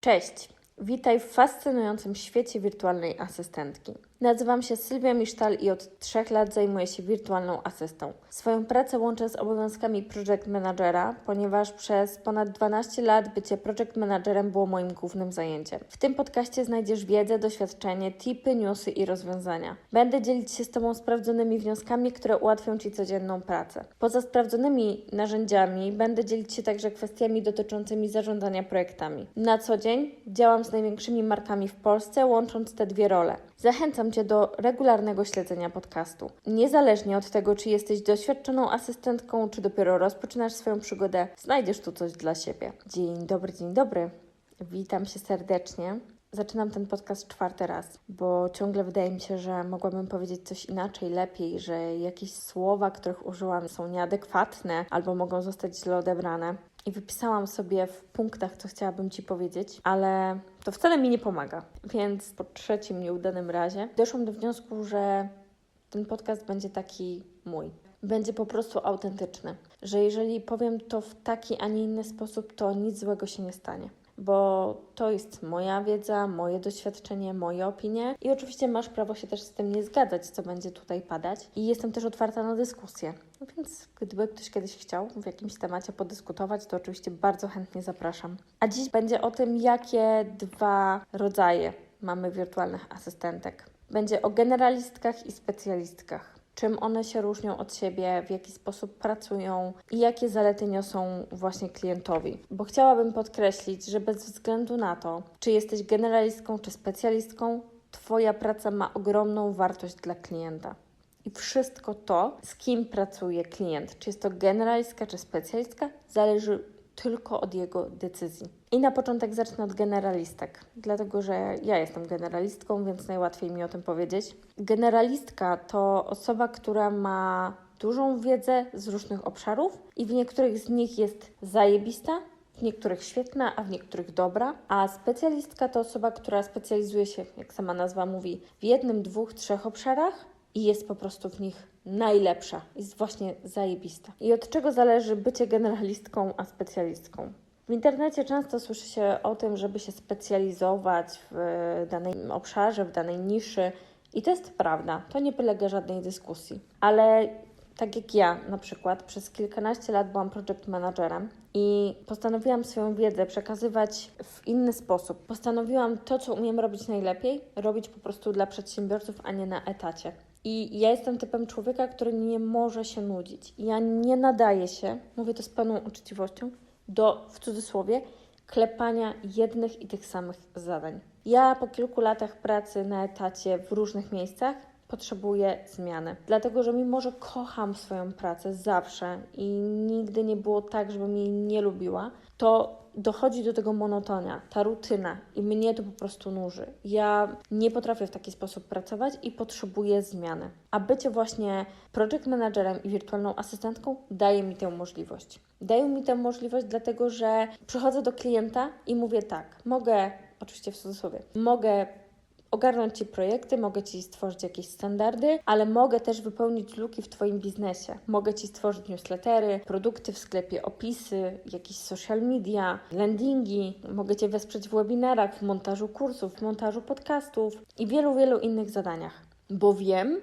Cześć! Witaj w fascynującym świecie wirtualnej asystentki. Nazywam się Sylwia Misztal i od trzech lat zajmuję się wirtualną asystą. Swoją pracę łączę z obowiązkami project managera, ponieważ przez ponad 12 lat bycie project managerem było moim głównym zajęciem. W tym podcaście znajdziesz wiedzę, doświadczenie, tipy, newsy i rozwiązania. Będę dzielić się z Tobą sprawdzonymi wnioskami, które ułatwią Ci codzienną pracę. Poza sprawdzonymi narzędziami będę dzielić się także kwestiami dotyczącymi zarządzania projektami. Na co dzień działam z największymi markami w Polsce, łącząc te dwie role. Zachęcam Cię do regularnego śledzenia podcastu. Niezależnie od tego, czy jesteś doświadczoną asystentką, czy dopiero rozpoczynasz swoją przygodę, znajdziesz tu coś dla siebie. Dzień dobry, dzień dobry. Witam się serdecznie. Zaczynam ten podcast czwarty raz, bo ciągle wydaje mi się, że mogłabym powiedzieć coś inaczej, lepiej, że jakieś słowa, których użyłam, są nieadekwatne albo mogą zostać źle odebrane. I wypisałam sobie w punktach, co chciałabym Ci powiedzieć, ale to wcale mi nie pomaga. Więc po trzecim nieudanym razie doszłam do wniosku, że ten podcast będzie taki mój. Będzie po prostu autentyczny. Że jeżeli powiem to w taki, a nie inny sposób, to nic złego się nie stanie bo to jest moja wiedza, moje doświadczenie, moje opinie i oczywiście masz prawo się też z tym nie zgadzać, co będzie tutaj padać. I jestem też otwarta na dyskusję. No więc gdyby ktoś kiedyś chciał w jakimś temacie podyskutować, to oczywiście bardzo chętnie zapraszam. A dziś będzie o tym, jakie dwa rodzaje mamy wirtualnych asystentek. Będzie o generalistkach i specjalistkach czym one się różnią od siebie, w jaki sposób pracują i jakie zalety niosą właśnie klientowi. Bo chciałabym podkreślić, że bez względu na to, czy jesteś generalistką czy specjalistką, Twoja praca ma ogromną wartość dla klienta. I wszystko to, z kim pracuje klient, czy jest to generalistka czy specjalistka, zależy tylko od jego decyzji. I na początek zacznę od generalistek, dlatego że ja jestem generalistką, więc najłatwiej mi o tym powiedzieć. Generalistka to osoba, która ma dużą wiedzę z różnych obszarów i w niektórych z nich jest zajebista, w niektórych świetna, a w niektórych dobra. A specjalistka to osoba, która specjalizuje się, jak sama nazwa mówi, w jednym, dwóch, trzech obszarach i jest po prostu w nich najlepsza, jest właśnie zajebista. I od czego zależy bycie generalistką a specjalistką? W internecie często słyszy się o tym, żeby się specjalizować w danym obszarze, w danej niszy. I to jest prawda, to nie podlega żadnej dyskusji. Ale tak jak ja na przykład przez kilkanaście lat byłam project managerem i postanowiłam swoją wiedzę przekazywać w inny sposób. Postanowiłam to, co umiem robić najlepiej, robić po prostu dla przedsiębiorców, a nie na etacie. I ja jestem typem człowieka, który nie może się nudzić. Ja nie nadaję się, mówię to z pełną uczciwością, do, w cudzysłowie, klepania jednych i tych samych zadań. Ja po kilku latach pracy na etacie w różnych miejscach potrzebuję zmiany. Dlatego, że mimo, że kocham swoją pracę zawsze i nigdy nie było tak, żebym jej nie lubiła, to dochodzi do tego monotonia, ta rutyna i mnie to po prostu nuży. Ja nie potrafię w taki sposób pracować i potrzebuję zmiany. A bycie właśnie project managerem i wirtualną asystentką daje mi tę możliwość. Daje mi tę możliwość dlatego, że przychodzę do klienta i mówię tak, mogę, oczywiście w cudzysłowie, mogę ogarnąć Ci projekty, mogę Ci stworzyć jakieś standardy, ale mogę też wypełnić luki w Twoim biznesie. Mogę Ci stworzyć newslettery, produkty w sklepie, opisy, jakieś social media, landingi, mogę Cię wesprzeć w webinarach, w montażu kursów, w montażu podcastów i wielu, wielu innych zadaniach. Bo wiem,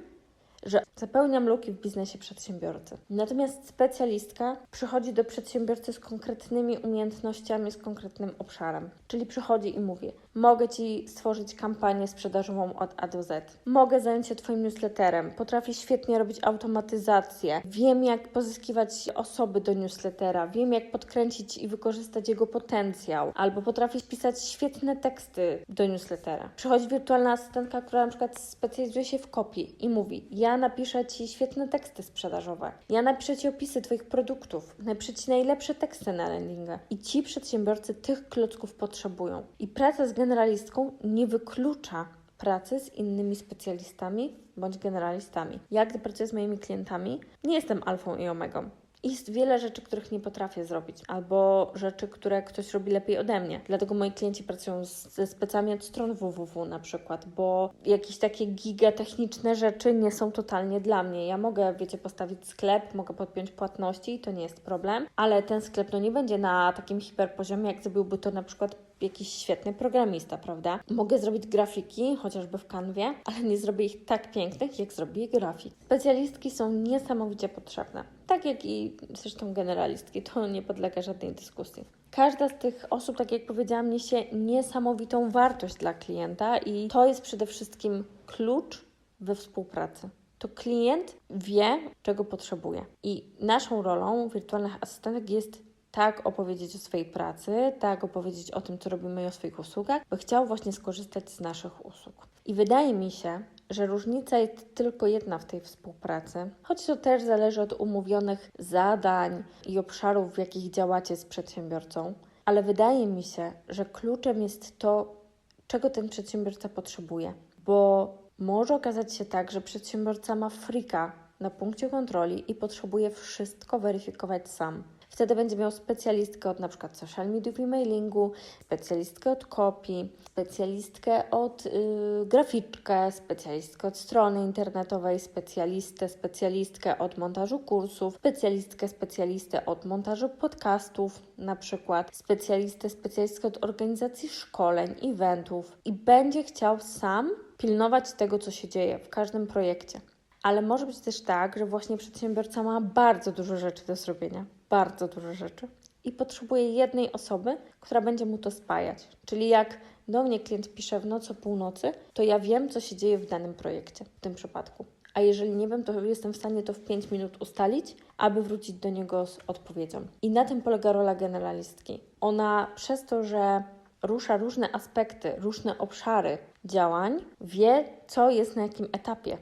że zapełniam luki w biznesie przedsiębiorcy. Natomiast specjalistka przychodzi do przedsiębiorcy z konkretnymi umiejętnościami, z konkretnym obszarem. Czyli przychodzi i mówi: Mogę Ci stworzyć kampanię sprzedażową od A do Z. Mogę zająć się Twoim newsletterem. Potrafię świetnie robić automatyzację. Wiem, jak pozyskiwać osoby do newslettera. Wiem, jak podkręcić i wykorzystać jego potencjał. Albo potrafię pisać świetne teksty do newslettera. Przychodzi wirtualna asystentka, która na przykład specjalizuje się w kopii i mówi: Ja napiszę Ci świetne teksty sprzedażowe. Ja napiszę Ci opisy Twoich produktów. Napiszę Ci najlepsze teksty na landingę. I ci przedsiębiorcy tych klocków potrzebują. I praca z generalistką nie wyklucza pracy z innymi specjalistami bądź generalistami. Ja, gdy pracuję z moimi klientami, nie jestem alfą i omegą. Jest wiele rzeczy, których nie potrafię zrobić, albo rzeczy, które ktoś robi lepiej ode mnie. Dlatego moi klienci pracują ze specami od stron www na przykład, bo jakieś takie gigatechniczne rzeczy nie są totalnie dla mnie. Ja mogę, wiecie, postawić sklep, mogę podpiąć płatności, to nie jest problem, ale ten sklep no nie będzie na takim hiperpoziomie, jak zrobiłby to na przykład jakiś świetny programista, prawda? Mogę zrobić grafiki, chociażby w kanwie, ale nie zrobię ich tak pięknych, jak zrobi je grafik. Specjalistki są niesamowicie potrzebne. Tak jak i zresztą generalistki, to nie podlega żadnej dyskusji. Każda z tych osób, tak jak powiedziałam, niesie niesamowitą wartość dla klienta i to jest przede wszystkim klucz we współpracy. To klient wie, czego potrzebuje. I naszą rolą wirtualnych asystentek jest tak opowiedzieć o swojej pracy, tak opowiedzieć o tym, co robimy i o swoich usługach, by chciał właśnie skorzystać z naszych usług. I wydaje mi się, że różnica jest tylko jedna w tej współpracy, choć to też zależy od umówionych zadań i obszarów, w jakich działacie z przedsiębiorcą, ale wydaje mi się, że kluczem jest to, czego ten przedsiębiorca potrzebuje, bo może okazać się tak, że przedsiębiorca ma frika na punkcie kontroli i potrzebuje wszystko weryfikować sam. Wtedy będzie miał specjalistkę od na przykład social mediów i mailingu, specjalistkę od kopii, specjalistkę od yy, graficzkę, specjalistkę od strony internetowej, specjalistę, specjalistkę od montażu kursów, specjalistkę, specjalistę od montażu podcastów, na przykład specjalistę, specjalistkę od organizacji szkoleń, eventów i będzie chciał sam pilnować tego, co się dzieje w każdym projekcie. Ale może być też tak, że właśnie przedsiębiorca ma bardzo dużo rzeczy do zrobienia, bardzo dużo rzeczy i potrzebuje jednej osoby, która będzie mu to spajać. Czyli jak do mnie klient pisze w nocy o północy, to ja wiem, co się dzieje w danym projekcie, w tym przypadku. A jeżeli nie wiem, to jestem w stanie to w 5 minut ustalić, aby wrócić do niego z odpowiedzią. I na tym polega rola generalistki. Ona przez to, że rusza różne aspekty, różne obszary działań, wie, co jest na jakim etapie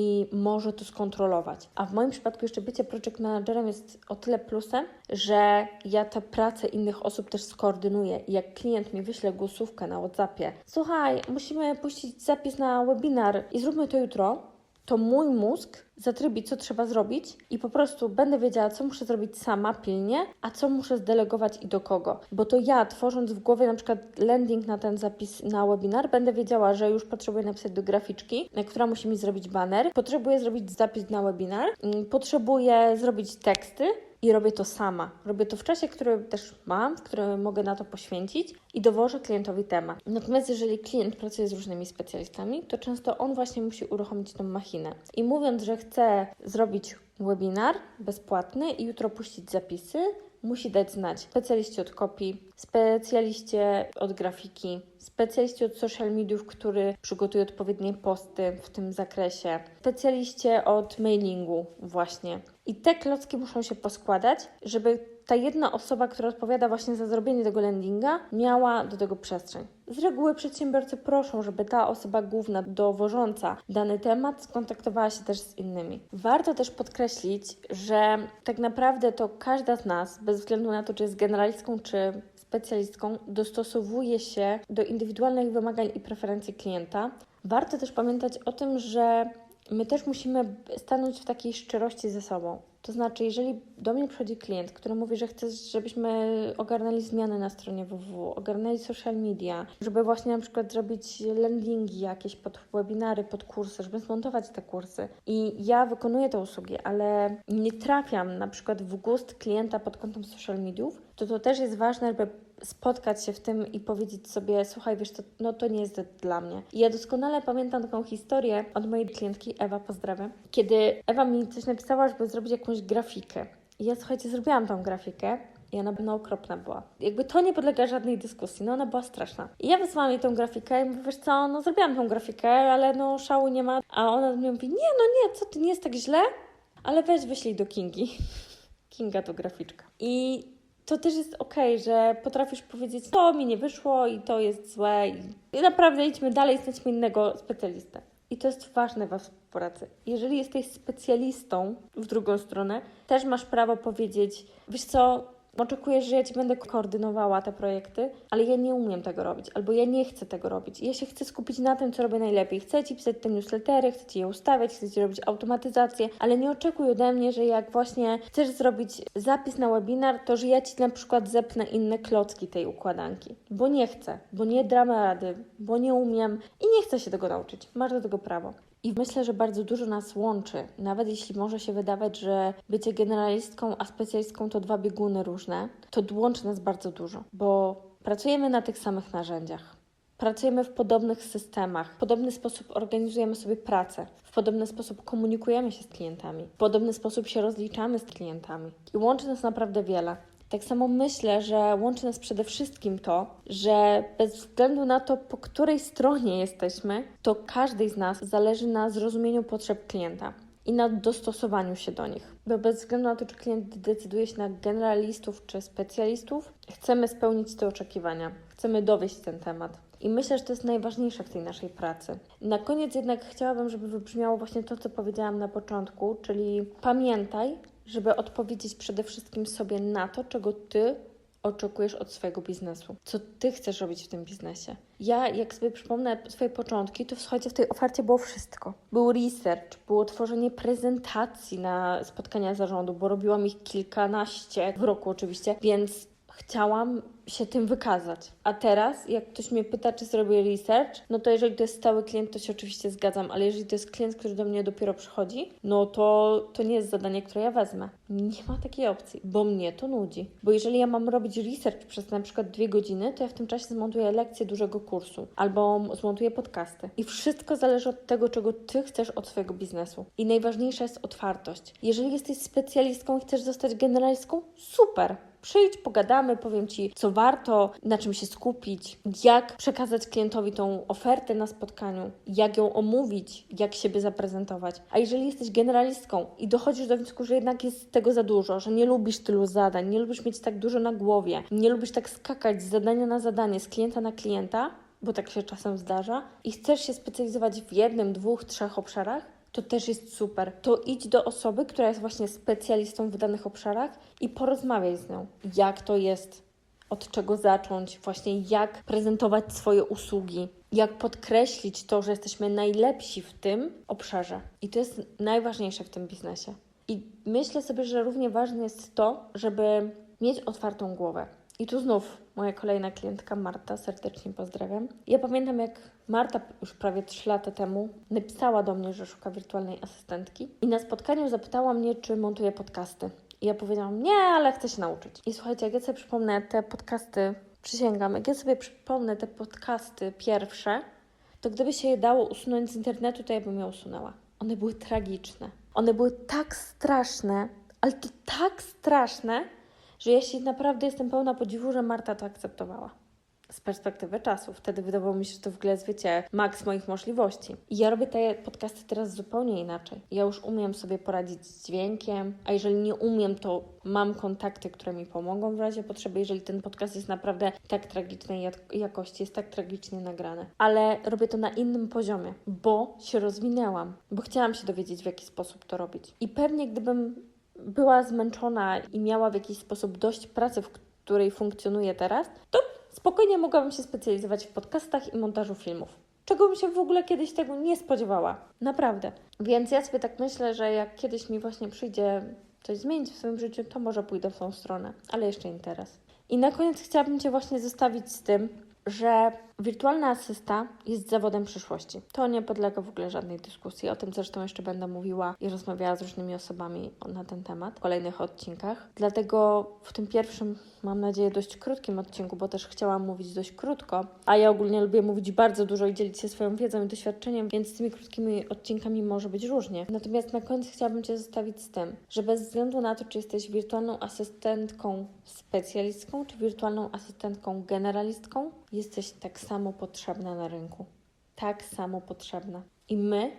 i może to skontrolować. A w moim przypadku jeszcze bycie project managerem jest o tyle plusem, że ja tę pracę innych osób też skoordynuję. I jak klient mi wyśle głosówkę na WhatsAppie, słuchaj, musimy puścić zapis na webinar i zróbmy to jutro, to mój mózg zatrybi, co trzeba zrobić i po prostu będę wiedziała, co muszę zrobić sama pilnie, a co muszę zdelegować i do kogo. Bo to ja, tworząc w głowie na przykład landing na ten zapis na webinar, będę wiedziała, że już potrzebuję napisać do graficzki, która musi mi zrobić banner, potrzebuję zrobić zapis na webinar, mm, potrzebuję zrobić teksty, i robię to sama. Robię to w czasie, który też mam, w którym mogę na to poświęcić i dowożę klientowi temat. Natomiast jeżeli klient pracuje z różnymi specjalistami, to często on właśnie musi uruchomić tą machinę. I mówiąc, że chce zrobić webinar bezpłatny i jutro puścić zapisy, musi dać znać specjaliście od kopii, specjaliście od grafiki, specjaliście od social mediów, który przygotuje odpowiednie posty w tym zakresie, specjaliście od mailingu właśnie. I te klocki muszą się poskładać, żeby ta jedna osoba, która odpowiada właśnie za zrobienie tego landinga, miała do tego przestrzeń. Z reguły przedsiębiorcy proszą, żeby ta osoba główna, dowożąca dany temat, skontaktowała się też z innymi. Warto też podkreślić, że tak naprawdę to każda z nas, bez względu na to, czy jest generalistką, czy specjalistką, dostosowuje się do indywidualnych wymagań i preferencji klienta. Warto też pamiętać o tym, że my też musimy stanąć w takiej szczerości ze sobą. To znaczy, jeżeli do mnie przychodzi klient, który mówi, że chce, żebyśmy ogarnęli zmiany na stronie www, ogarnęli social media, żeby właśnie na przykład zrobić landingi jakieś pod webinary, pod kursy, żeby zmontować te kursy. I ja wykonuję te usługi, ale nie trafiam na przykład w gust klienta pod kątem social mediów, to to też jest ważne, żeby spotkać się w tym i powiedzieć sobie, słuchaj, wiesz, to, no to nie jest dla mnie. I ja doskonale pamiętam taką historię od mojej klientki, Ewa, pozdrawiam, kiedy Ewa mi coś napisała, żeby zrobić jakąś grafikę. I ja, słuchajcie, zrobiłam tą grafikę i ona no, okropna była. Jakby to nie podlega żadnej dyskusji, no ona była straszna. I ja wysłałam jej tą grafikę i mówię, wiesz co, no zrobiłam tą grafikę, ale no szału nie ma. A ona do mnie mówi, nie, no nie, co ty, nie jest tak źle, ale weź wyślij do Kingi. Kinga to graficzka. I to też jest okej, okay, że potrafisz powiedzieć, to mi nie wyszło i to jest złe i, i naprawdę idźmy dalej, znajdźmy innego specjalistę. I to jest ważne we współpracy. Jeżeli jesteś specjalistą w drugą stronę, też masz prawo powiedzieć, wiesz co, Oczekujesz, że ja ci będę koordynowała te projekty, ale ja nie umiem tego robić, albo ja nie chcę tego robić. Ja się chcę skupić na tym, co robię najlepiej. Chcę ci pisać te newslettery, chcę ci je ustawiać, chcę ci robić automatyzację, ale nie oczekuj ode mnie, że jak właśnie chcesz zrobić zapis na webinar, to że ja ci na przykład zepnę inne klocki tej układanki. Bo nie chcę, bo nie damy rady, bo nie umiem i nie chcę się tego nauczyć. Masz do tego prawo. I myślę, że bardzo dużo nas łączy, nawet jeśli może się wydawać, że bycie generalistką a specjalistką to dwa bieguny różne, to łączy nas bardzo dużo, bo Pracujemy na tych samych narzędziach. Pracujemy w podobnych systemach, w podobny sposób organizujemy sobie pracę, w podobny sposób komunikujemy się z klientami, w podobny sposób się rozliczamy z klientami. I łączy nas naprawdę wiele. Tak samo myślę, że łączy nas przede wszystkim to, że bez względu na to, po której stronie jesteśmy, to każdej z nas zależy na zrozumieniu potrzeb klienta i na dostosowaniu się do nich. Bo bez względu na to, czy klient decyduje się na generalistów czy specjalistów, chcemy spełnić te oczekiwania, chcemy dowieść ten temat. I myślę, że to jest najważniejsze w tej naszej pracy. Na koniec jednak chciałabym, żeby wybrzmiało właśnie to, co powiedziałam na początku, czyli pamiętaj, żeby odpowiedzieć przede wszystkim sobie na to, czego ty oczekujesz od swojego biznesu, co ty chcesz robić w tym biznesie. Ja, jak sobie przypomnę swoje początki, to słuchajcie, w tej ofercie było wszystko. Był research, było tworzenie prezentacji na spotkania zarządu, bo robiłam ich kilkanaście w roku oczywiście, więc chciałam się tym wykazać. A teraz, jak ktoś mnie pyta, czy zrobię research, no to jeżeli to jest stały klient, to się oczywiście zgadzam, ale jeżeli to jest klient, który do mnie dopiero przychodzi, no to to nie jest zadanie, które ja wezmę. Nie ma takiej opcji, bo mnie to nudzi. Bo jeżeli ja mam robić research przez na przykład dwie godziny, to ja w tym czasie zmontuję lekcję dużego kursu albo zmontuję podcasty. I wszystko zależy od tego, czego ty chcesz od swojego biznesu. I najważniejsza jest otwartość. Jeżeli jesteś specjalistką i chcesz zostać generalistką, super. Przyjdź, pogadamy, powiem Ci, co warto, na czym się skupić, jak przekazać klientowi tą ofertę na spotkaniu, jak ją omówić, jak siebie zaprezentować. A jeżeli jesteś generalistką i dochodzisz do wniosku, że jednak jest tego za dużo, że nie lubisz tylu zadań, nie lubisz mieć tak dużo na głowie, nie lubisz tak skakać z zadania na zadanie, z klienta na klienta, bo tak się czasem zdarza, i chcesz się specjalizować w jednym, dwóch, trzech obszarach, to też jest super. To idź do osoby, która jest właśnie specjalistą w danych obszarach i porozmawiaj z nią, jak to jest, od czego zacząć, właśnie jak prezentować swoje usługi, jak podkreślić to, że jesteśmy najlepsi w tym obszarze. I to jest najważniejsze w tym biznesie. I myślę sobie, że równie ważne jest to, żeby mieć otwartą głowę. I tu znów moja kolejna klientka Marta, serdecznie pozdrawiam. Ja pamiętam, jak Marta już prawie 3 lata temu napisała do mnie, że szuka wirtualnej asystentki i na spotkaniu zapytała mnie, czy montuję podcasty. I ja powiedziałam, nie, ale chcę się nauczyć. I słuchajcie, jak ja sobie przypomnę te podcasty, przysięgam, jak ja sobie przypomnę te podcasty pierwsze, to gdyby się je dało usunąć z internetu, to ja bym je usunęła. One były tragiczne. One były tak straszne, ale to tak straszne, że ja się naprawdę jestem pełna podziwu, że Marta to akceptowała. Z perspektywy czasu. Wtedy wydawało mi się, że to w ogóle jest, wiecie, maks moich możliwości. I ja robię te podcasty teraz zupełnie inaczej. Ja już umiem sobie poradzić z dźwiękiem, a jeżeli nie umiem, to mam kontakty, które mi pomogą w razie potrzeby, jeżeli ten podcast jest naprawdę tak tragicznej jakości, jest tak tragicznie nagrany. Ale robię to na innym poziomie, bo się rozwinęłam, bo chciałam się dowiedzieć, w jaki sposób to robić. I pewnie gdybym była zmęczona i miała w jakiś sposób dość pracy, w której funkcjonuję teraz, to spokojnie mogłabym się specjalizować w podcastach i montażu filmów. Czego bym się w ogóle kiedyś tego nie spodziewała. Naprawdę. Więc ja sobie tak myślę, że jak kiedyś mi właśnie przyjdzie coś zmienić w swoim życiu, to może pójdę w tą stronę, ale jeszcze nie teraz. I na koniec chciałabym Cię właśnie zostawić z tym, że wirtualna asysta jest zawodem przyszłości. To nie podlega w ogóle żadnej dyskusji. O tym zresztą jeszcze będę mówiła i rozmawiała z różnymi osobami na ten temat w kolejnych odcinkach. Dlatego w tym pierwszym, mam nadzieję, dość krótkim odcinku, bo też chciałam mówić dość krótko, a ja ogólnie lubię mówić bardzo dużo i dzielić się swoją wiedzą i doświadczeniem, więc z tymi krótkimi odcinkami może być różnie. Natomiast na koniec chciałabym Cię zostawić z tym, że bez względu na to, czy jesteś wirtualną asystentką specjalistką, czy wirtualną asystentką generalistką, jesteś tak samo potrzebna na rynku. Tak samo potrzebna. I my,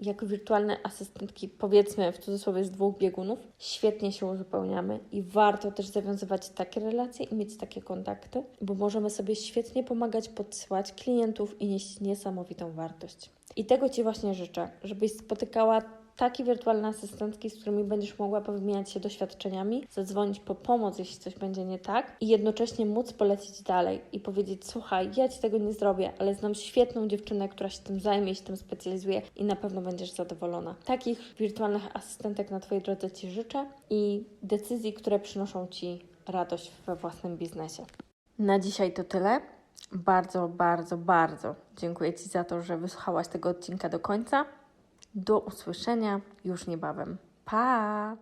jako wirtualne asystentki, powiedzmy w cudzysłowie z dwóch biegunów, świetnie się uzupełniamy i warto też zawiązywać takie relacje i mieć takie kontakty, bo możemy sobie świetnie pomagać podsyłać klientów i nieść niesamowitą wartość. I tego Ci właśnie życzę, żebyś spotykała takie wirtualne asystentki, z którymi będziesz mogła powymieniać się doświadczeniami, zadzwonić po pomoc, jeśli coś będzie nie tak i jednocześnie móc polecić dalej i powiedzieć: Słuchaj, ja ci tego nie zrobię, ale znam świetną dziewczynę, która się tym zajmie się tym specjalizuje i na pewno będziesz zadowolona. Takich wirtualnych asystentek na Twojej drodze Ci życzę i decyzji, które przynoszą Ci radość we własnym biznesie. Na dzisiaj to tyle. Bardzo, bardzo, bardzo dziękuję Ci za to, że wysłuchałaś tego odcinka do końca. Do usłyszenia już niebawem. Pa!